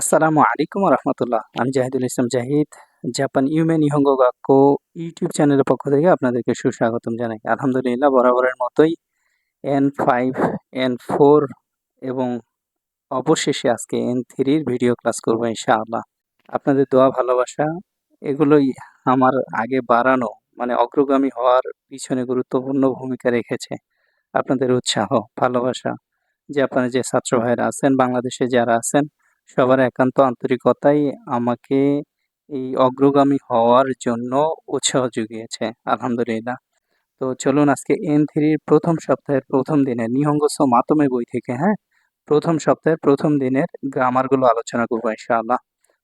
আসসালামু আলাইকুম রহমতুল্লাহ আমি জাহিদুল ইসলাম জাহিদ, জাপান ইউমেন ইহঙ্গ গাক্কো ইউটিউব চ্যানেলের পক্ষ থেকে আপনাদেরকে সুস্বাগতম জানাই। আলহামদুলিল্লাহ, বরাবরের মতোই এন ফাইভ এন ফোর এবং অবশেষে আজকে এন থ্রির ভিডিও ক্লাস করব ইনশাআল্লাহ। আপনাদের দোয়া, ভালোবাসা, এগুলোই আমার আগে বাড়ানো মানে অগ্রগামী হওয়ার পিছনে গুরুত্বপূর্ণ ভূমিকা রেখেছে আপনাদের উৎসাহ, ভালোবাসা। আপনার যে ছাত্র ভাইয়েরা আছেন, বাংলাদেশে যারা আছেন সবার একান্ত আন্তরিকতাই আমাকে এই অগ্রগামী হওয়ার জন্য উৎসাহ জুগিয়েছে আলহামদুলিল্লাহ। তো চলুন আজকে এন থ্রির প্রথম সপ্তাহের প্রথম দিনের নিহঙ্গস মাতমে বই থেকে হ্যাঁ? প্রথম সপ্তাহের প্রথম দিনের গ্রামারগুলো আলোচনা করব, ইনশাআল্লাহ।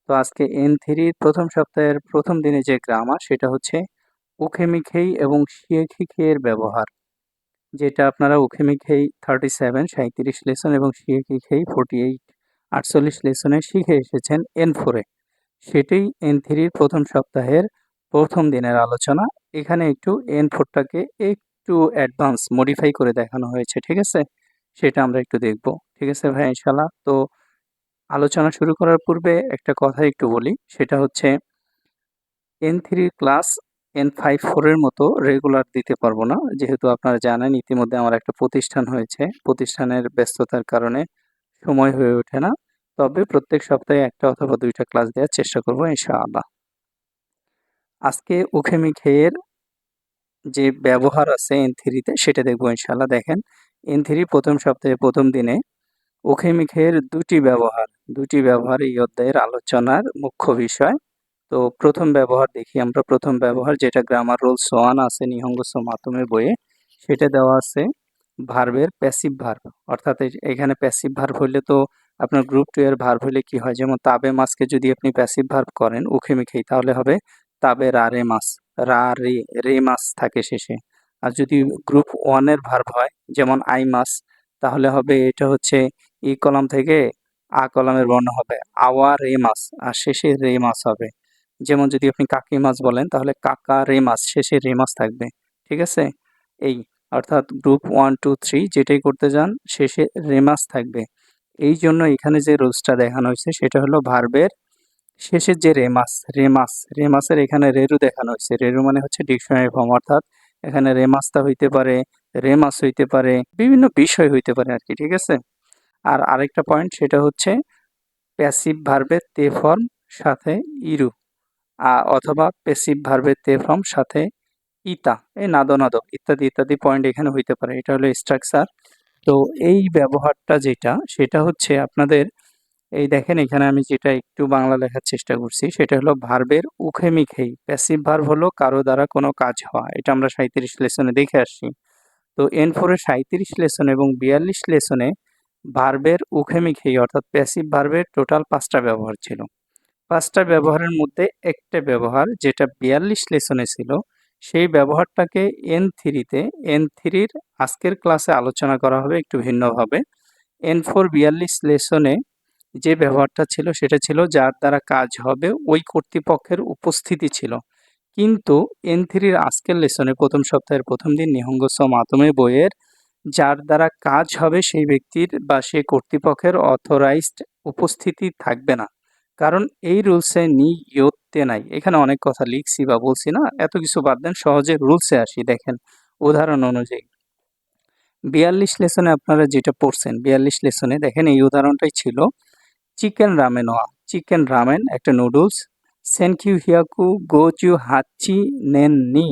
তো আজকে এন থ্রির প্রথম সপ্তাহের প্রথম দিনে যে গ্রামার, সেটা হচ্ছে উখেমিখেই এবং শিয়েখিখের ব্যবহার, যেটা আপনারা উখেমিখেই থার্টি সেভেন সাঁত্রিশ লেসন এবং শিয়েখিখেই ফোর্টি এইট আটচল্লিশ লেসনে শিখে এসেছেন এন ফোরে সেটাই এন থ্রির প্রথম সপ্তাহের প্রথম দিনের আলোচনা। এখানে একটু এন ফোরটাকে একটু অ্যাডভান্স মডিফাই করে দেখানো হয়েছে, ঠিক আছে? সেটা আমরা একটু দেখব, ঠিক আছে ভাই? ইনশাল্লাহ তো আলোচনা শুরু করার পূর্বে একটা কথা একটু বলি, সেটা হচ্ছে এন থ্রির ক্লাস এন ফাইভ ফোরের মতো রেগুলার দিতে পারব না। যেহেতু আপনারা জানেন, ইতিমধ্যে আমার একটা প্রতিষ্ঠান হয়েছে। প্রতিষ্ঠানের ব্যস্ততার কারণে সময় হয়ে ওঠে না। তবে প্রত্যেক সপ্তাহে একটা অথবা দুইটা ক্লাস দেওয়ার চেষ্টা করব ইনশাআল্লাহ। আজকে উখেমি খেয়ের যে ব্যবহার আছে এন থ্রিতে সেটা দেখব ইনশাআল্লাহ। দেখেন এন থ্রি প্রথম সপ্তাহে প্রথম দিনে উখেমি খেয়ের দুটি ব্যবহার দুটি ব্যবহার এই অধ্যায়ের আলোচনার মুখ্য বিষয়। তো প্রথম ব্যবহার দেখি আমরা, প্রথম ব্যবহার যেটা গ্রামার রোল সোয়ান আছে নিহঙ্গ মাতুমের বইয়ে, সেটা দেওয়া আছে। ভার্বের প্যাসিভ ভার্ব অর্থাৎ এখানে প্যাসিভ ভার্ব হইলে তো আপনার গ্রুপ টু এর ভার্ব হলে কি হয়? যেমন তাবে মাসকে যদি আপনি প্যাসিভ ভার্ব করেন উখে মিখেই তাহলে হবে তাবে রা রে মাস রা রে রে মাস থাকে শেষে। আর যদি গ্রুপ ওয়ানের ভার্ব হয়, যেমন আই মাস, তাহলে হবে এটা হচ্ছে ই কলাম থেকে আ কলামের বর্ণ হবে আওয়া রে মাস, আর শেষে রে মাস হবে। যেমন যদি আপনি কাকি মাছ বলেন, তাহলে কাকা রে মাস, শেষে রে মাস থাকবে, ঠিক আছে? এই অর্থাৎ গ্রুপ ওয়ান টু থ্রি যেটাই করতে যান, শেষে রেমাস থাকবে। এই জন্য এখানে যে রুলসটা দেখানো হয়েছে, সেটা হলো ভার্বের শেষের যে রেমাস রেমাস রেমাসের এখানে রেরু দেখানো হয়েছে। রেরু মানে হচ্ছে ডিকশনারি ফর্ম অর্থাৎ এখানে রেমাসটা হইতে পারে রেমাস হইতে পারে, বিভিন্ন বিষয় হইতে পারে আর কি, ঠিক আছে? আর আরেকটা পয়েন্ট সেটা হচ্ছে প্যাসিভ ভার্বের তে ফর্ম সাথে ইরু অথবা প্যাসিভ ভার্বের তে ফর্ম সাথে ইতা এই নাদো নাদো, ইত্যাদি ইত্যাদি পয়েন্ট এখানে হইতে পারে, এটা হলো স্ট্রাকচার তো এই ব্যবহারটা যেটা, সেটা হচ্ছে আপনাদের, এই দেখেন এখানে আমি যেটা একটু বাংলা লেখার চেষ্টা করছি, সেটা হলো ভার্বের উখেমিখেই প্যাসিভ ভার্ব হলো কারও দ্বারা কোনো কাজ হওয়া, এটা আমরা সাঁত্রিশ লেসনে দেখে আসছি। তো এন ফোরের সাঁত্রিশ লেসন এবং বিয়াল্লিশ লেসনে ভার্বের উখেমিখেই অর্থাৎ প্যাসিভ ভার্বের টোটাল পাঁচটা ব্যবহার ছিল। পাঁচটা ব্যবহারের মধ্যে একটা ব্যবহার, যেটা বিয়াল্লিশ লেসনে ছিল সেই ব্যবহারটাকে এন থ্রিতে এন থ্রির আজকের ক্লাসে আলোচনা করা হবে একটু ভিন্নভাবে। এন ফোর বিয়াল্লিশ লেসনে যে ব্যবহারটা ছিল সেটা ছিল যার দ্বারা কাজ হবে ওই কর্তৃপক্ষের উপস্থিতি ছিল। কিন্তু এন থ্রির আজকের লেসনে প্রথম সপ্তাহের প্রথম দিন নিহঙ্গস মাতমে বইয়ের যার দ্বারা কাজ হবে সেই ব্যক্তির বা সেই কর্তৃপক্ষের অথরাইজড উপস্থিতি থাকবে না। কারণ এই রুলসে নিয়তে নাই। এখানে অনেক কথা লিখছি বা বলছি না, এত কিছু বাদ দেন, সহজে রুলসে আসি, দেখেন। উদাহরণ অনুযায়ী, বিয়াল্লিশ লেসনে আপনারা যেটা পড়ছেন, বিয়াল্লিশ লেসনে দেখেন এই উদাহরণটাই ছিল, চিকেন রামেন ওয়া, চিকেন রামেন, একটা নুডলস, সেনকিউ হিয়াকু গোচু হাচ্চি নেন নি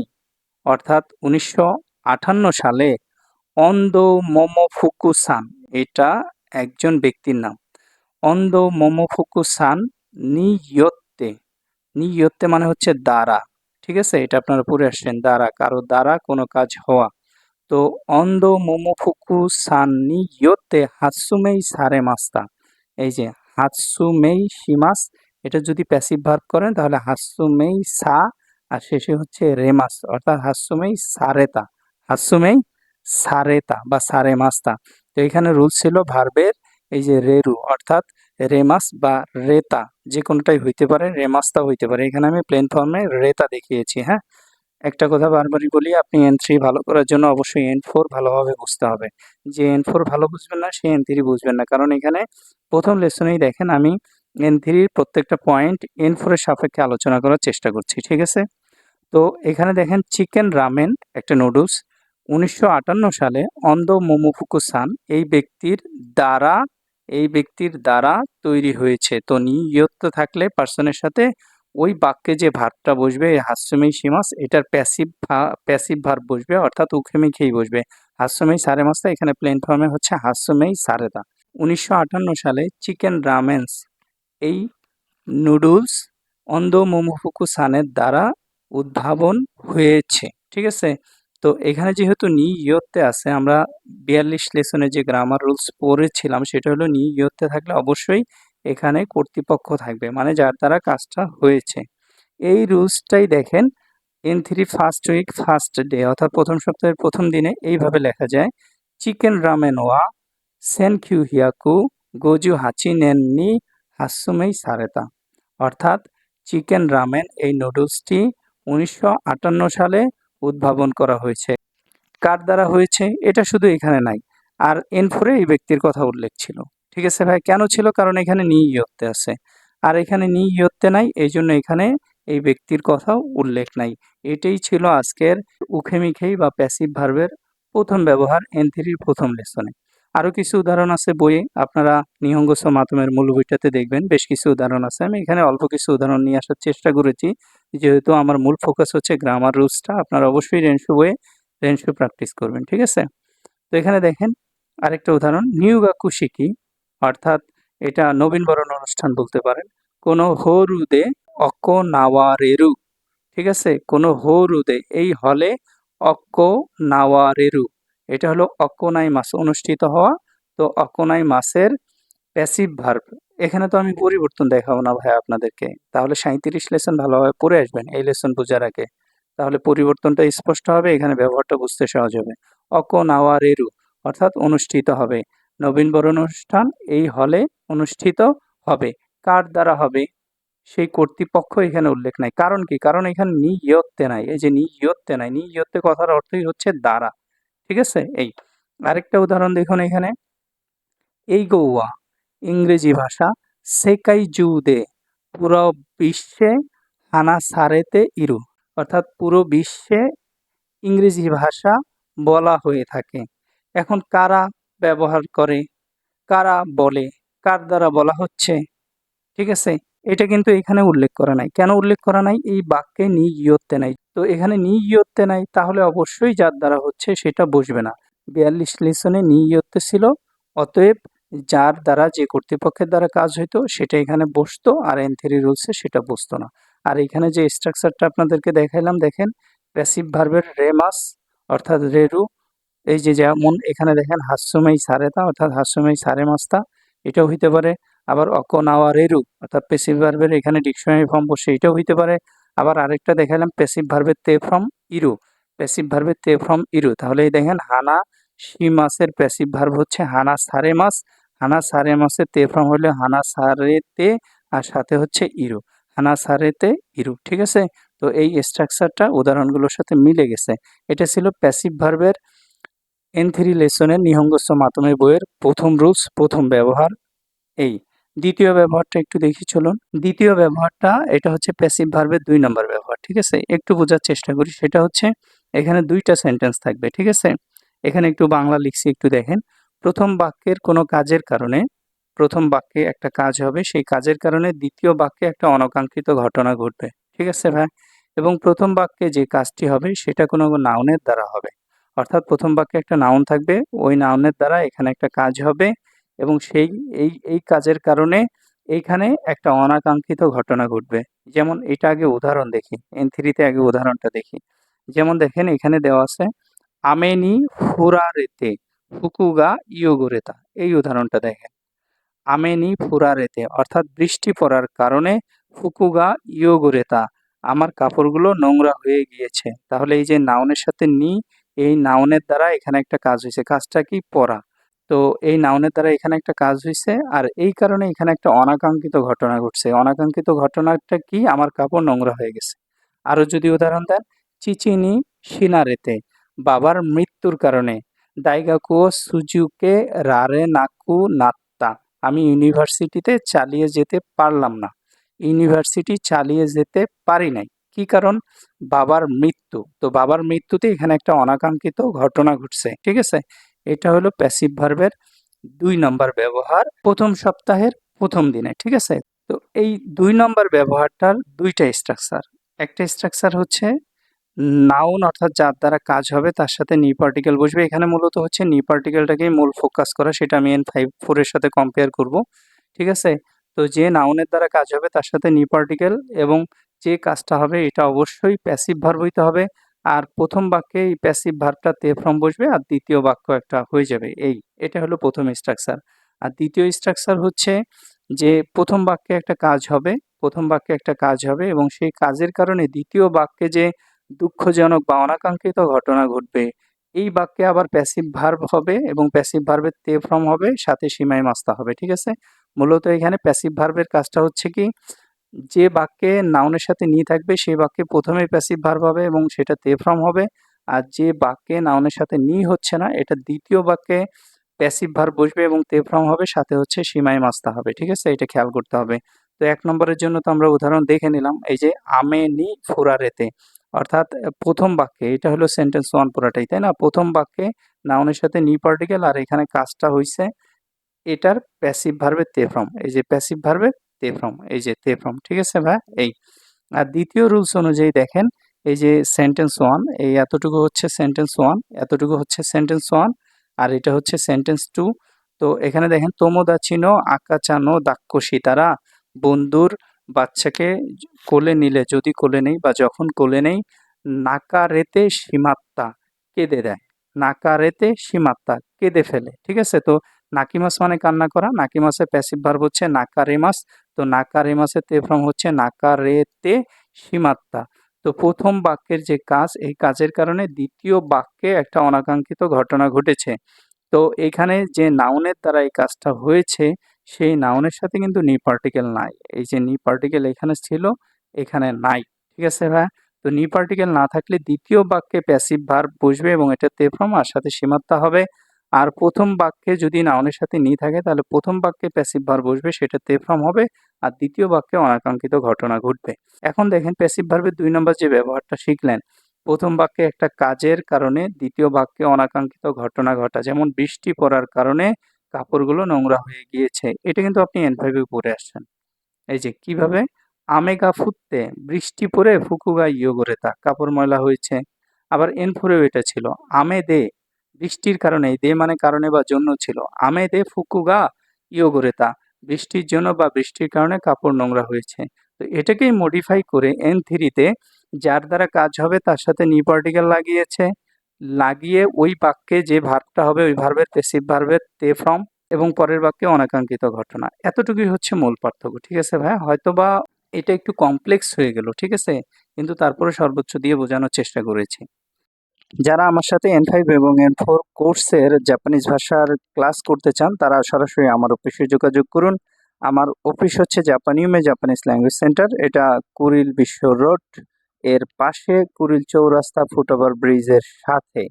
অর্থাৎ উনিশশো সালে অন্দো মোমো ফুকু সান এটা একজন ব্যক্তির নাম। অন্দো মোমো ফুকুসান নিয়ত্তে নিয়ত্তে মানে হচ্ছে দ্বারা। ঠিক আছে? এটা আপনারা পড়ে আসছেন, দ্বারা। কারও দ্বারা কোনো কাজ হওয়া। তো অন্ধ মোমোফুকু সান নিয়ত্তে হাতসুমেই সারে মাস্তা। এই যে হাতসুমেই সিমাস এটা যদি প্যাসিভ ভার্ব করেন, তাহলে হাসুমেই সা, আর শেষে হচ্ছে রেমাস অর্থাৎ হাসুমেই সারেতা। হাসুমেই সারেতা বা সারে মাস্তা। তো এখানে রুল ছিল ভার্বের এই যে রেরু, অর্থাৎ রেমাস বা রেতা যে কোনোটাই হইতে পারে রেমাসটা হইতে পারে। এখানে আমি প্লেন ফর্মে রেতা দেখিয়েছি হ্যাঁ? একটা কথা বারবারই বলি, আপনি এন থ্রি ভালো করার জন্য অবশ্যই এন ফোর ভালোভাবে বুঝতে হবে। যে এন ফোর ভালো বুঝবেন না, সে এন থ্রি বুঝবেন না। কারণ এখানে প্রথম লেসনেই দেখেন, আমি এন থ্রির প্রত্যেকটা পয়েন্ট এন ফোরের সাপেক্ষে আলোচনা করার চেষ্টা করছি, ঠিক আছে? তো এখানে দেখেন চিকেন রামেন একটা নুডলস উনিশশো আটান্ন সালে অন্ধ মোমোফুকু সান এই ব্যক্তির দ্বারা এই ব্যক্তির দ্বারা তৈরি হয়েছে। তো নিয়ত থাকলে পার্সনের সাথে ওই বাক্যে যে ভার্বটা বসবে হাস্যমেই সীমাস এটার প্যাসিভ প্যাসিভ ভার্ব বসবে, অর্থাৎ উখেমেই খেয়েই বসবে। হাস্যমেই সারে মাসটা এখানে প্লেন ফর্মে হচ্ছে হাস্যমেই সারেদা উনিশশো আটান্ন সালে চিকেন রামেন্স এই নুডলস অন্ধ মোমোফুকু সানের দ্বারা উদ্ভাবন হয়েছে। ঠিক আছে? তো এখানে যেহেতু নি ইয়ত্তে আছে, আমরা বিয়াল্লিশ লেসনে যে গ্রামার রুলস পড়েছিলাম, সেটা হলো নি ইয়ত্তে থাকলে অবশ্যই এখানে কর্তৃপক্ষ থাকবে মানে যার দ্বারা কাজটা হয়েছে। এই রুলসটাই দেখেন N three first week first day অর্থাৎ প্রথম সপ্তাহের প্রথম দিনে এইভাবে লেখা যায় চিকেন রামেন ওয়া সেন কিউ হিয়াকু গোজু হাচি নেননি হাসুমেই সারেতা অর্থাৎ চিকেন রামেন এই নুডলসটি উনিশশো আটান্ন সালে উদ্ভাবন করা হয়েছে। কার দ্বারা হয়েছে? এটা শুধু এখানে নাই। আর এন ফোরে এই ব্যক্তির কথা উল্লেখ ছিল। ঠিক আছে ভাই? কেন ছিল? কারণ এখানে নি ইয়ত্তে আছে। আর এখানে নি ইয়ত্তে নাই এই জন্য এখানে এই ব্যক্তির কথাও উল্লেখ নাই। এটাই ছিল আজকের উখেমিখেই বা প্যাসিভ ভার্বের প্রথম ব্যবহার এন থ্রির প্রথম লেসনে আরও কিছু উদাহরণ আছে বইয়ে। আপনারা নিহঙ্গস মাধ্যমের মূল বইটাতে দেখবেন। বেশ কিছু উদাহরণ আছে। আমি এখানে অল্প কিছু উদাহরণ নিয়ে আসার চেষ্টা করেছি। যেহেতু আমার মূল ফোকাস হচ্ছে গ্রামার রুলসটা, আপনারা অবশ্যই রেনশো বইয়ে রেনশো প্র্যাকটিস করবেন, ঠিক আছে? তো এখানে দেখেন আরেকটা উদাহরণ নিউ গাকুশিকি অর্থাৎ এটা নবীন বরণ অনুষ্ঠান বলতে পারেন। কোনো হরুদে অক্ক নাওয়ারেরু, ঠিক আছে? কোনো হরুদে, এই হলে অক্ক নাওয়ারেরু। এটা হলো অক্কনাই মাস অনুষ্ঠিত হওয়া। তো অক্কনাই মাসের প্যাসিভ ভার্ব এখানে তো আমি পরিবর্তন দেখাবো না ভাই আপনাদেরকে। তাহলে সাঁত্রিশ লেসন ভালোভাবে পড়ে আসবেন এই লেসন বোঝার আগে। তাহলে পরিবর্তনটা স্পষ্ট হবে, এখানে ব্যবহারটা বুঝতে সহজ হবে। অক নাওয়ারেরু অর্থাৎ অনুষ্ঠিত হবে। নবীন বরণ অনুষ্ঠান এই হলে অনুষ্ঠিত হবে। কার দ্বারা হবে? সেই কর্তৃপক্ষ এখানে উল্লেখ নাই। কারণ কি? কারণ এখানে নি ইয়ত্তে নাই। এই যে নি ইয়ত্তে নাই নি ইয়ত্তে কথার অর্থই হচ্ছে দ্বারা। ঠিক আছে? এই, আরেকটা উদাহরণ দেখুন এখানে। এই গৌয়া, ইংরেজি ভাষা, সেকাই জুদে পুরো বিশ্বে হানা সারেতে ইরু। অর্থাৎ পুরো বিশ্বে ইংরেজি ভাষা বলা হয়ে থাকে। এখন কারা ব্যবহার করে? কারা বলে? কার দ্বারা বলা হচ্ছে? ঠিক আছে? এটা কিন্তু এখানে উল্লেখ করা নাই। কেন উল্লেখ করা নাই? এই বাক্যে নিয়ত্তে নাই। তো এখানে নিয়ত্তে নাই, তাহলে অবশ্যই যার দ্বারা হচ্ছে সেটা বসবে না। বিয়াল্লিশ লিসনে নিয়ত্তে ছিল, অতএব যার দ্বারা যে কর্তৃপক্ষের দ্বারা কাজ হইতো, সেটা এখানে বসতো, আর এন থ্রি রুলসে সেটা বসতো না। আর এখানে যে স্ট্রাকচারটা আপনাদেরকে দেখাইলাম, দেখেন প্যাসিভ ভার্বের রেমাস অর্থাৎ রেরু এই যে যেমন এখানে দেখেন হাস্যময়ী সারেতা অর্থাৎ হাস্যময়ী সারে মাস্তা এটাও হইতে পারে। আবার অকনাওয়া রেরু অর্থাৎ প্যাসিভ ভার্বের এখানে ডিকশনারি ফর্ম বসে, এটাও হইতে পারে। আবার আরেকটা দেখালাম প্যাসিভ ভার্বের তে ফ্রম ইরু প্যাসিভ ভার্বের তে ফ্রম ইরু তাহলে এই দেখেন হানা সি মাসের প্যাসিভ ভার্ব হচ্ছে হানা সারে মাস। হানা সারে মাসের তে ফ্রম হলে হানা সারে তে আর সাথে হচ্ছে ইরু হানা সারেতে ইরু ঠিক আছে? তো এই স্ট্রাকচারটা উদাহরণগুলোর সাথে মিলে গেছে। এটা ছিল প্যাসিভ ভার্বের এন থ্রি লেসনের নিহঙ্গস্ব মাধ্যমে বইয়ের প্রথম রুলস প্রথম ব্যবহার। এই দ্বিতীয় ব্যবহারটা একটু দেখি, চলুন। দ্বিতীয় ব্যবহারটা, এটা হচ্ছে প্যাসিভ ভার্বের দুই নম্বর ব্যবহার, ঠিক আছে? একটু বোঝার চেষ্টা করি, সেটা হচ্ছে এখানে দুইটা সেন্টেন্স থাকবে, ঠিক আছে? এখানে একটু বাংলা লিখছি, একটু দেখেন। প্রথম বাক্যের কোনো কাজের কারণে, প্রথম বাক্যে একটা কাজ হবে, সেই কাজের কারণে দ্বিতীয় বাক্যে একটা অনাকাঙ্ক্ষিত ঘটনা ঘটবে, ঠিক আছে ভাই? এবং প্রথম বাক্যে যে কাজটি হবে, সেটা কোনো নাউনের দ্বারা হবে। অর্থাৎ প্রথম বাক্যে একটা নাউন থাকবে, ওই নাউনের দ্বারা এখানে একটা কাজ হবে এবং সেই, এই এই কাজের কারণে এইখানে একটা অনাকাঙ্ক্ষিত ঘটনা ঘটবে। যেমন এটা আগে উদাহরণ দেখি এন থ্রিতে আগে উদাহরণটা দেখি। যেমন দেখেন এখানে দেওয়া আছে, আমেনি ফুরারেতে, ফুকুগা ইয়োগোরেতা। এই উদাহরণটা দেখেন। আমেনি ফুরারেতে, অর্থাৎ বৃষ্টি পড়ার কারণে ফুকুগা ইয়োগোরেতা, আমার কাপড়গুলো নোংরা হয়ে গিয়েছে। তাহলে এই যে নাউনের সাথে নি, এই নাউনের দ্বারা এখানে একটা কাজ হয়েছে। কাজটা কি? পড়া। তো এই নাউনের দ্বারা এখানে একটা কাজ হয়েছে আর এই কারণে এখানে একটা অনাকাঙ্ক্ষিত ঘটনা ঘটছে। অনাকাঙ্ক্ষিত ঘটনাটা কি? আমার কাপড় নোংরা হয়ে গেছে। আরও যদি উদাহরণ দেন, চিচিনি সিনারেতে বাবার মৃত্যুর কারণে দাইগাকুও সুজুকে রারে নাকু নাত্তা, আমি ইউনিভার্সিটিতে চালিয়ে যেতে পারলাম না। ইউনিভার্সিটি চালিয়ে যেতে পারি নাই। কি কারণ? বাবার মৃত্যু। তো বাবার মৃত্যুতে এখানে একটা অনাকাঙ্ক্ষিত ঘটনা ঘটছে, ঠিক আছে? এটা হলো প্যাসিভ ভার্বের দুই নম্বর ব্যবহার প্রথম সপ্তাহের প্রথম দিনে, ঠিক আছে? তো এই দুই নম্বর ব্যবহারটার দুইটা স্ট্রাকচার একটা স্ট্রাকচার হচ্ছে নাউন অর্থাৎ যার দ্বারা কাজ হবে তার সাথে নি পার্টিকেল বসবে। এখানে মূলত হচ্ছে নি পার্টিকেলটাকেই মূল ফোকাস করা, সেটা আমি এন ফাইভ ফোরের সাথে কম্পেয়ার করব, ঠিক আছে? তো যে নাউনের দ্বারা কাজ হবে তার সাথে নি পার্টিকেল এবং যে কাজটা হবে এটা অবশ্যই প্যাসিভ ভার্ব হইতে হবে। আর প্রথম বাক্যে এই প্যাসিভ ভার্বটা তে ফ্রম বসবে আর দ্বিতীয় বাক্য একটা হয়ে যাবে, এই। এটা হলো প্রথম স্ট্রাকচার আর দ্বিতীয় স্ট্রাকচার হচ্ছে যে প্রথম বাক্যে একটা কাজ হবে, প্রথম বাক্যে একটা কাজ হবে এবং সেই কাজের কারণে দ্বিতীয় বাক্যে যে দুঃখজনক বা অনাকাঙ্ক্ষিত ঘটনা ঘটবে, এই বাক্যে আবার প্যাসিভ ভার্ব হবে এবং প্যাসিভ ভার্বের তে ফ্রম হবে, সাথে সীমায় মাস্তা হবে, ঠিক আছে? মূলত এখানে প্যাসিভ ভার্বের কাজটা হচ্ছে কি? যে বাক্যে নাউনের সাথে নি থাকবে, সেই বাক্যে প্রথমে প্যাসিভ ভার্ব হবে এবং সেটা তে ফ্রম হবে। আর যে বাক্যে নাউনের সাথে নি হচ্ছে না, এটা দ্বিতীয় বাক্যে প্যাসিভ ভার্ব বসবে এবং তে ফ্রম হবে, সাথে হচ্ছে সীমায় মাস্তা হবে, ঠিক আছে? এটা খেয়াল করতে হবে। তো এক নম্বরের জন্য তো আমরা উদাহরণ দেখে নিলাম, এই যে আমে নি ফুরারেতে, অর্থাৎ প্রথম বাক্যে, এটা হলো সেন্টেন্স ওয়ান পুরাটাই, তাই না? প্রথম বাক্যে নাউনের সাথে নি পার্টিকেল আর এখানে কাজটা হয়েছে এটার প্যাসিভ ভার্বের তে ফ্রম এই যে প্যাসিভ ভার্বের তে ফ্রম এই যে তে ফ্রম ঠিক আছে ভাই? এই, আর দ্বিতীয় রুলস অনুযায়ী দেখেন, এই যে সেন্টেন্স ওয়ান এই এতটুকু হচ্ছে সেন্টেন্স ওয়ান এতটুকু হচ্ছে সেন্টেন্স ওয়ান আর এটা হচ্ছে সেন্টেন্স টু তো এখানে দেখেন, তোমোদাচিনো, আকাচানো দাক্কসি তারা বন্ধুর বাচ্চাকে কোলে নিলে, যদি কোলে নেই বা যখন কোলে নেই, নাকারেতে সীমাত্তা কেঁদে দেয়, নাকারেতে সীমাত্তা কেঁদে ফেলে, ঠিক আছে? তো নাকিমাস মানে কান্না করা? নাকিমাসের প্যাসিভ ভার্ব হচ্ছে নাকারেমাস তো নাকারেমাসের তে ফ্রম হচ্ছে নাকারেতে সীমাত্তা। তো প্রথম বাক্যের যে কাজ, এই কাজের কারণে দ্বিতীয় বাক্যে একটা অনাকাঙ্ক্ষিত ঘটনা ঘটেছে। তো এখানে যে নাউনের দ্বারা এই কাজটা হয়েছে, সেই নাউনের সাথে কিন্তু নি পার্টিকেল নাই। এই যে নি পার্টিকেল এখানে ছিল, এখানে নাই। ঠিক আছে ভাই তো নি পার্টিকেল না থাকলে দ্বিতীয় বাক্যে প্যাসিভ ভার্ব বসবে এবং এটা তে ফ্রম আর সাথে সীমাত্তা হবে। আর প্রথম বাক্যে যদি নাউনের সাথে নি থাকে, তাহলে প্রথম বাক্যে প্যাসিভ ভার্ব বসবে, সেটা তে ফ্রম হবে, আর দ্বিতীয় বাক্যে অনাকাঙ্ক্ষিত ঘটনা ঘটবে। এখন দেখেন প্যাসিভ ভার্বের দুই নম্বর যে ব্যবহারটা শিখলেন, প্রথম বাক্যে একটা কাজের কারণে, দ্বিতীয় বাক্যে অনাকাঙ্ক্ষিত ঘটনা ঘটা, যেমন বৃষ্টি পড়ার কারণে কাপড়গুলো নোংরা হয়ে গিয়েছে। এটা কিন্তু আপনি এন ফাইভে পড়ে আসছেন। এই যে, কীভাবে? আমেগা ফুটতে বৃষ্টি পড়ে ফুকুগা ইয়োগরেতা কাপড় ময়লা হয়েছে। আবার এন ফোরেও এটা ছিল, আমে দে বৃষ্টির কারণে, দে মানে কারণে বা জন্য ছিল। আমে দে ফুকুগা ইয়োগরেতা বৃষ্টির জন্য বা বৃষ্টির কারণে কাপড় নোংরা হয়েছে। তো এটাকেই মডিফাই করে এন থ্রিতে যার দ্বারা কাজ হবে তার সাথে নি পার্টিকেল লাগিয়েছে। লাগিয়ে ওই বাক্যে যে ভার্বটা হবে, ওই ভার্বের পেসিভ ভার্বের তে ফ্রম এবং পরের বাক্যে অনাকাঙ্ক্ষিত ঘটনা। এতটুকুই হচ্ছে মূল পার্থক্য, ঠিক আছে ভাই হয়তো বা এটা একটু কমপ্লেক্স হয়ে গেল, ঠিক আছে? কিন্তু তারপরে সর্বোচ্চ দিয়ে বোঝানোর চেষ্টা করেছি। যারা আমার সাথে এন ফাইভ এবং এন ফোর কোর্সের জাপানিজ ভাষার ক্লাস করতে চান, তারা সরাসরি আমার অফিসে যোগাযোগ করুন। আমার অফিস হচ্ছে জাপানিউমে জাপানিজ ল্যাঙ্গুয়েজ সেন্টার এটা কুরিল বিশ্ব রোড, এর পাশে কুরিল চৌরাস্তা ফুটওভার ব্রিজের সাথে।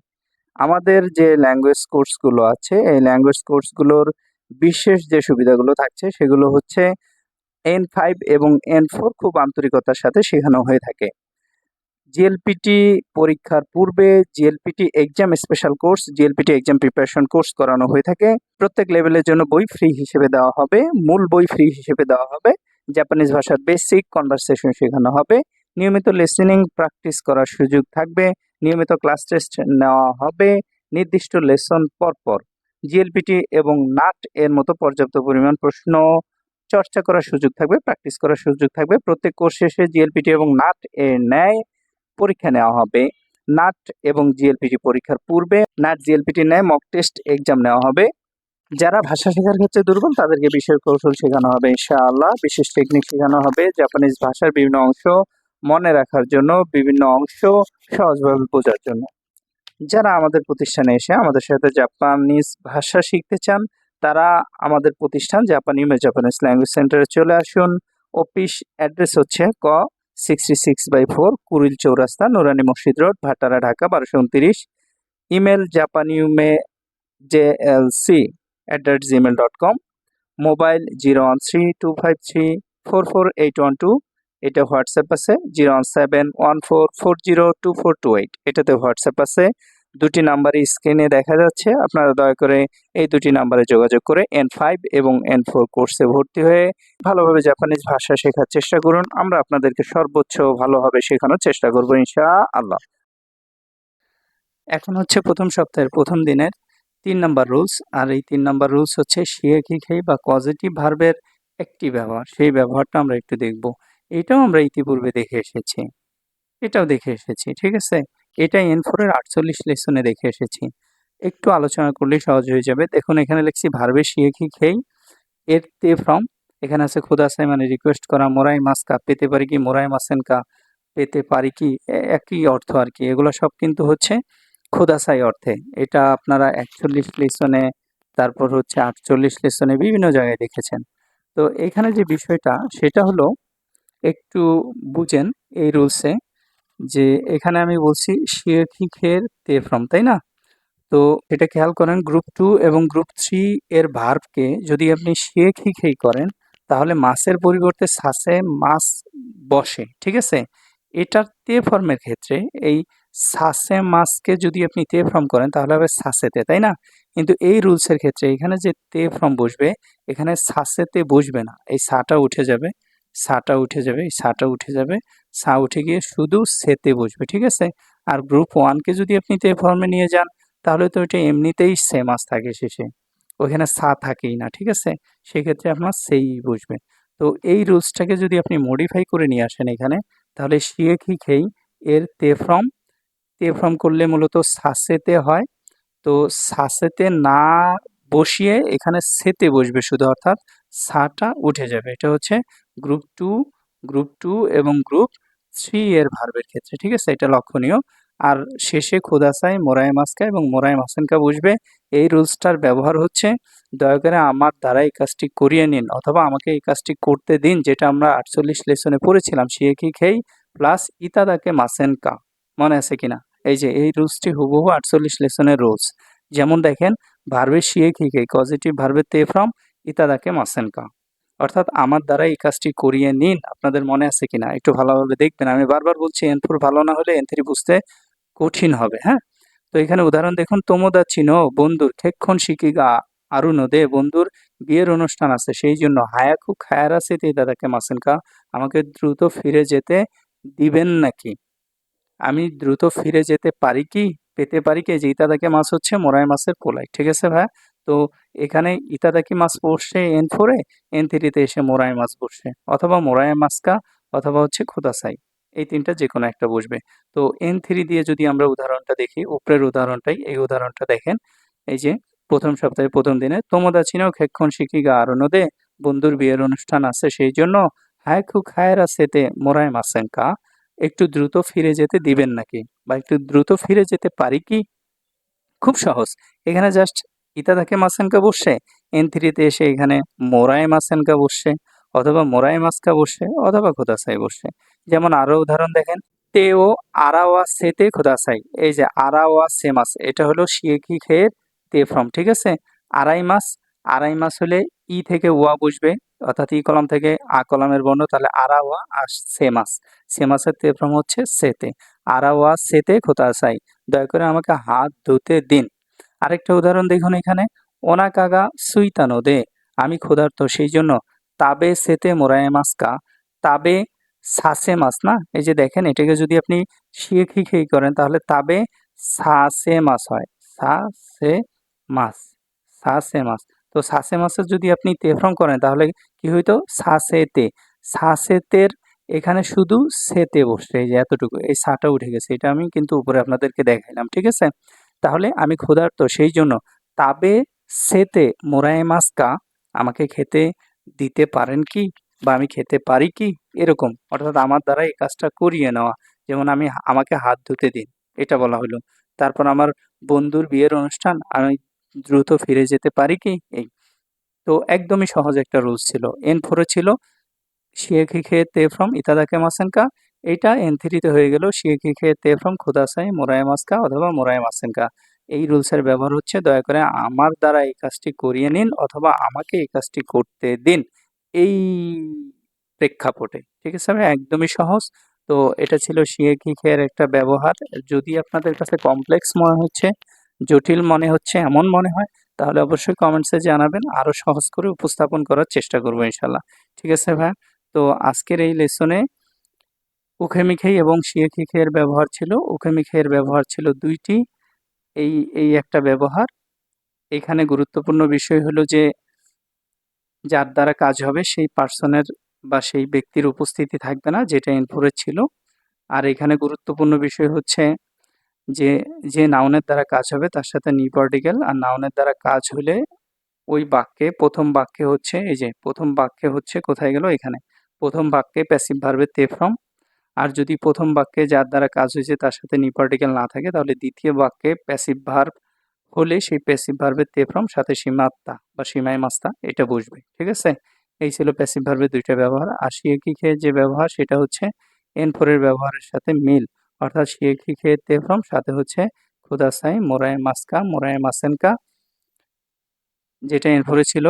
আমাদের যে ল্যাঙ্গুয়েজ কোর্সগুলো আছে, এই ল্যাঙ্গুয়েজ কোর্সগুলোর বিশেষ যে সুবিধাগুলো থাকছে, সেগুলো হচ্ছে এন ফাইভ এবং এন ফোর খুব আন্তরিকতার সাথে শেখানো হয়ে থাকে। জিএলপিটি পরীক্ষার পূর্বে JLPT exam special course JLPT exam preparation course করানো হয়ে থাকে। প্রত্যেক লেভেলের জন্য বই ফ্রি হিসেবে দেওয়া হবে। মূল বই ফ্রি হিসেবে দেওয়া হবে। জাপানিজ ভাষার বেসিক কনভারসেশন শেখানো হবে। নিয়মিত লিসেনিং প্র্যাকটিস করার সুযোগ থাকবে। নিয়মিত ক্লাস টেস্ট নেওয়া হবে। নির্দিষ্ট লেসন পরপর। জিএলপিটি এবং নাট এর মতো পর্যাপ্ত পরিমাণ প্রশ্ন চর্চা করার সুযোগ থাকবে প্র্যাকটিস করার সুযোগ থাকবে। প্রত্যেক কোর্স শেষে জিএলপিটি এবং নাট এর ন্যায় পরীক্ষা নেওয়া হবে। নাট এবং জিএলপিটি পরীক্ষার পূর্বে নাট জিএলপিটি নেয় মক টেস্ট এক্সাম নেওয়া হবে। যারা ভাষা শেখার ক্ষেত্রে দুর্বল, তাদেরকে বিশেষ কৌশল শেখানো হবে ইনশাআল্লাহ। বিশেষ টেকনিক শেখানো হবে জাপানিজ ভাষার বিভিন্ন অংশ মনে রাখার জন্য, বিভিন্ন অংশ সহজভাবে বোঝার জন্য। যারা আমাদের প্রতিষ্ঠানে এসে আমাদের সাথে জাপানিজ ভাষা শিখতে চান, তারা আমাদের প্রতিষ্ঠান জাপানি জাপানিজ ল্যাঙ্গুয়েজ সেন্টারে চলে আসুন। অফিস অ্যাড্রেস হচ্ছে ক sixty six by four Kuril Chowrasta Nurani Masjid road Bhatara Dhaka বারোশো উনত্রিশ email জাপানিউমে J L C at the rate gmail dot com mobile zero one three two five three four four eight one two এটা WhatsApp আছে zero one seven one four four zero two four two eight এটাতে WhatsApp আছে। দুটি নাম্বারই স্ক্রিনে দেখা যাচ্ছে। আপনারা দয়া করে এই দুটি নাম্বারে যোগাযোগ করে এন ফাইভ এবং এন ফোর কোর্সে ভর্তি হয়ে ভালোভাবে জাপানিজ ভাষা শেখার চেষ্টা করুন। আমরা আপনাদেরকে সর্বোচ্চ ভালোভাবে শেখানোর চেষ্টা করব ইনশা আল্লাহ এখন হচ্ছে প্রথম সপ্তাহের প্রথম দিনের তিন নাম্বার রুলস আর এই তিন নাম্বার রুলস হচ্ছে শিয়ে খেই বা পজিটিভ ভার্বের একটি ব্যবহার। সেই ব্যবহারটা আমরা একটু দেখব। এটাও আমরা ইতিপূর্বে দেখে এসেছি। এটাও দেখে এসেছি, ঠিক আছে? এটা এন ফোরের আটচল্লিশ লেসনে দেখে এসেছি। একটু আলোচনা করলে সহজ হয়ে যাবে। দেখুন, এখানে লিখছি, ভার্বে শিয়ে খি খেই এর তে ফ্রম এখানে আছে খোদাসাই মানে রিকোয়েস্ট করা, মোরাই মাস কা, পেতে পারি কি? মোরাই মাসেন কা, পেতে পারি কি? একই অর্থ আর কি। এগুলো সব কিন্তু হচ্ছে খোদাসাই অর্থে। এটা আপনারা একচল্লিশ লেসনে তারপর হচ্ছে আটচল্লিশ লেসনে বিভিন্ন জায়গায় দেখেছেন। তো এখানে যে বিষয়টা, সেটা হলো, একটু বুঝেন এই রুলসে যে এখানে আমি বলছি শিক্ষিকের তে ফ্রম, তাই না? তো এটা খেয়াল করেন গ্রুপ টু এবং গ্রুপ থ্রি এর ভার্বকে যদি আপনি শিক্ষিকেই করেন, তাহলে মাসের পরিবর্তে সাসে মাস বসে, ঠিক আছে? এটার তে ফর্মের ক্ষেত্রে এই সাসে মাসকে যদি আপনি তে ফর্ম করেন, তাহলে হবে সাসেতে তাই না? কিন্তু এই রুলসের ক্ষেত্রে এখানে যে তে ফর্ম বসবে, এখানে সাসেতে বসবে না, এই সাটা উঠে যাবে। সাটা উঠে যাবে, এই সাটা উঠে যাবে। সা উঠে গিয়ে শুধু সেতে বসবে, ঠিক আছে? আর গ্রুপ ওয়ানকে যদি আপনি তে ফর্মে নিয়ে যান, তাহলে তো এটা এমনিতেই সে মাস থাকে শেষে। ওখানে সা থাকেই না, ঠিক আছে? সেক্ষেত্রে আপনার সেই বসবে। তো এই রুলসটাকে যদি আপনি মডিফাই করে নিয়ে আসেন এখানে, তাহলে শিয়ে কি খেই এর তে ফ্রম তে ফ্রম করলে মূলত সাসেতে হয়। তো সাসেতে না বসিয়ে এখানে সেতে বসবে শুধু, অর্থাৎ সাটা উঠে যাবে। এটা হচ্ছে গ্রুপ টু গ্রুপ টু এবং গ্রুপ থ্রি এর ভার্বের ক্ষেত্রে, ঠিক আছে? এটা লক্ষণীয়। আর শেষে খোদাসাই মোরাই মাস্কা এবং মোরাই মাসেনকা বসবে এই রুলসটার ব্যবহার হচ্ছে, দয়া করে আমার দ্বারা এই কাজটি করিয়ে নিন অথবা আমাকে এই কাজটি করতে দিন, যেটা আমরা আটচল্লিশ লেসনে পড়েছিলাম শিয়েকি খেই? প্লাস ইতাদাকে মাসেনকা। মনে আছে কিনা? এই যে, এই রুলসটি হুবহু আটচল্লিশ লেসনের রুলস। যেমন দেখেন ভার্বে শিয়ে খেই? পজিটিভ ভার্বে তে ফ্রম ইতাদাকে মাসেনকা। অর্থাৎ আমার দ্বারা এই কাজটি করিয়ে নিন। আপনাদের মনে আছে কিনা? একটু ভালোভাবে দেখবেন। আমি বারবার বলছি এন ফোর ভালো না হলে এন থ্রি বুঝতে কঠিন হবে হ্যাঁ? তো এখানে উদাহরণ দেখুন, তোমদা চিনো বন্ধুর খেক্ষণ শিকিগা আরু নদে বন্ধুর বিয়ের অনুষ্ঠান আছে, সেই জন্য হায়াকু খায়ারা সেতে দাদাকে মাসেনকা আমাকে দ্রুত ফিরে যেতে দিবেন নাকি? আমি দ্রুত ফিরে যেতে পারি কি? পেতে পারি কি? যেই দাদাকে মাছ হচ্ছে মোরাই মাছের পোলাই ঠিক আছে ভাই তো এখানে ইতাদাকি মাছ পড়ছে? এন ফোরে? এন থ্রিতে এসে মোরাই মাছ পড়ছে। অথবা মোরাই মাছকা, অথবা হচ্ছে খোদাসাই। এই তিনটা যে কোনো একটা বসবে। তো এন থ্রি দিয়ে যদি আমরা উদাহরণটা দেখি, উপরের উদাহরণটাই এই উদাহরণটা দেখেন। এই যে প্রথম সপ্তাহে প্রথম দিনে তোমদা চিনাও খেক্ষণ শিখিগা আরও নদে বন্ধুর বিয়ের অনুষ্ঠান আছে সেই জন্য, হায় খু খায়েরা সেতে মোরাই মাসেঙ্কা একটু দ্রুত ফিরে যেতে দিবেন নাকি? বা, একটু দ্রুত ফিরে যেতে পারি কি? খুব সহজ। এখানে জাস্ট ইতাদাকে মাসেনকা বসছে এন থ্রিতে এসে এখানে মোরাই মাসেনকা বসছে অথবা মোরাই মাসকা বসছে অথবা খোদাসাই বসছে যেমন আরও উদাহরণ দেখেন, তেও আরাওয়া সেতে খোদাসাই। এই যে আরাওয়া সে সেমাস এটা হলো শিয়েকি খেয়ের? তে ফ্রম, ঠিক আছে? আড়াই মাস আড়াই মাস হলে ই থেকে ওয়া বসবে, অর্থাৎ ই কলম থেকে আ কলমের বর্ণ, তাহলে আরাওয়া আর সেমাস সেমাসের তে ফ্রম হচ্ছে সেতে। আরাওয়া সেতে খোদাসাই। দয়া করে আমাকে হাত ধুতে দিন। আরেকটা উদাহরণ দেখুন এখানে। ওনাকাগা সুইতানো দে আমি ক্ষুধার্ত সেই জন্য তাবে সেতে মোরায়ে মাসকা তাবে সাসে মাস না? এই যে দেখেন, এটাকে যদি আপনি শিখি খেয়ে করেন, তাহলে তাবে সাসে মাস হয়। সাসে মাস সাসে মাস তো সাসে মাসের যদি আপনি তেফ্রম করেন, তাহলে কি হইতো? সাসেতে। সাসেতের এখানে শুধু সেতে বসছে। এই যে এতটুকু, এই সাটা উঠে গেছে। এটা আমি কিন্তু উপরে আপনাদেরকে দেখাইলাম, ঠিক আছে? তাহলে আমি ক্ষুধার্ত। সেই জন্য তাবে সেতে মোরায়ে মাস্কা আমাকে খেতে দিতে পারেন কি? বা আমি খেতে পারি কি? এরকম। অর্থাৎ আমার দ্বারা এই কাজটা করিয়ে নেওয়া। যেমন আমি আমাকে হাত ধুতে দিন। এটা বলা হলো। তারপর আমার বন্ধুর বিয়ের অনুষ্ঠান, আমি দ্রুত ফিরে যেতে পারি কি? এই। তো একদমই সহজ একটা রুলস ছিল। এন ফোরে ছিল শিয়েখি খেয়ে তে ফ্রম ইতাদাকে মাসেনকা? এইটা এন থ্রিতে হয়ে গেল শিয়েখি খেয়ে তে ফ্রম খুদাসাই মোরায় মাসকা অথবা মোরায় মাসেনকা এই রুলসের ব্যবহার হচ্ছে, দয়া করে আমার দ্বারা এই কাজটি করিয়ে নিন অথবা আমাকে এই কাজটি করতে দিন। এই প্রেক্ষাপটে, ঠিক আছে একদমই সহজ। তো এটা ছিল শিয়েকিখের একটা ব্যবহার। যদি আপনাদের কাছে কমপ্লেক্স মনে হচ্ছে, জটিল মনে হচ্ছে, এমন মনে হয়, তাহলে অবশ্যই কমেন্টসে জানাবেন। আরও সহজ করে উপস্থাপন করার চেষ্টা করব ইনশাল্লাহ। ঠিক আছে ভাই? তো আজকের এই লেসনে উখেমিখেই এবং শিয়েখিখের ব্যবহার ছিল। উখেমিখের ব্যবহার ছিল দুইটি। এই এই একটা ব্যবহার। এখানে গুরুত্বপূর্ণ বিষয় হলো যে, যার দ্বারা কাজ হবে সেই পার্সনের বা সেই ব্যক্তির উপস্থিতি থাকবে না, যেটা ইনফোরে ছিল। আর এখানে গুরুত্বপূর্ণ বিষয় হচ্ছে যে যে নাউনের দ্বারা কাজ হবে তার সাথে নি পার্টিকেল আর নাউনের দ্বারা কাজ হলে ওই বাক্যে, প্রথম বাক্যে হচ্ছে, এই যে, প্রথম বাক্যে হচ্ছে কোথায় গেল? এখানে। প্রথম বাক্যে প্যাসিভ ভার্বে তে ফ্রম আর যদি প্রথম বাক্যে যার দ্বারা কাজ হয়েছে তার সাথে নি পার্টিকেল না থাকে, তাহলে দ্বিতীয় বাক্যে প্যাসিভ ভার্ব হলে সেই প্যাসিভ ভার্বের তে ফ্রম সাথে সীমাত্তা বা সীমাই মাস্তা এটা বুঝবে ঠিক আছে? এই ছিল প্যাসিভ ভার্বের দুইটা ব্যবহার। আর শিয়েকি খেয়ে যে ব্যবহার, সেটা হচ্ছে এন ফোরের ব্যবহারের সাথে মিল। অর্থাৎ শিয়েকি খেয়ে তে ফ্রম সাথে হচ্ছে খুদাসাই মোরায় মাস্কা মোরায় মাসেনকা যেটা এন ফোরে ছিল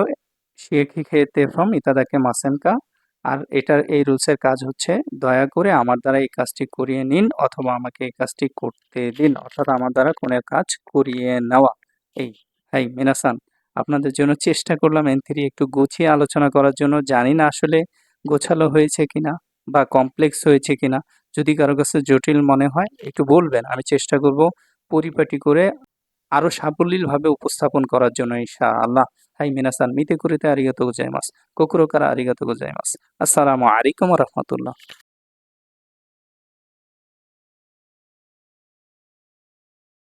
শিয়েকি খেয়ে তে ফ্রম ইতাদাকে মাসেনকা আর এটার এই রুলসের কাজ হচ্ছে দয়া করে আমার দ্বারা এই কাজটি করিয়ে নিন অথবা আমাকে এই কাজটি করতে দিন অর্থাৎ আমার দ্বারা কোনের কাজ করিয়ে নেওয়া। এই হাই মিনাসান, আপনাদের জন্য চেষ্টা করলাম এন থ্রি একটু গুছিয়ে আলোচনা করার জন্য। জানি না আসলে গোছালো হয়েছে কিনা বা কমপ্লেক্স হয়েছে কিনা। যদি কারও কাছে জটিল মনে হয় একটু বলবেন, আমি চেষ্টা করব পরিপাটি করে আরও সাবলীলভাবে উপস্থাপন করার জন্য ইনশা আল্লাহ হাই মিনাসান মিতে করিতে আরিগত গোজাইমাস কুকুরকার আরিগাতো গোজাইমাস। আসসালামু আলাইকুম রহমতুল্লাহ।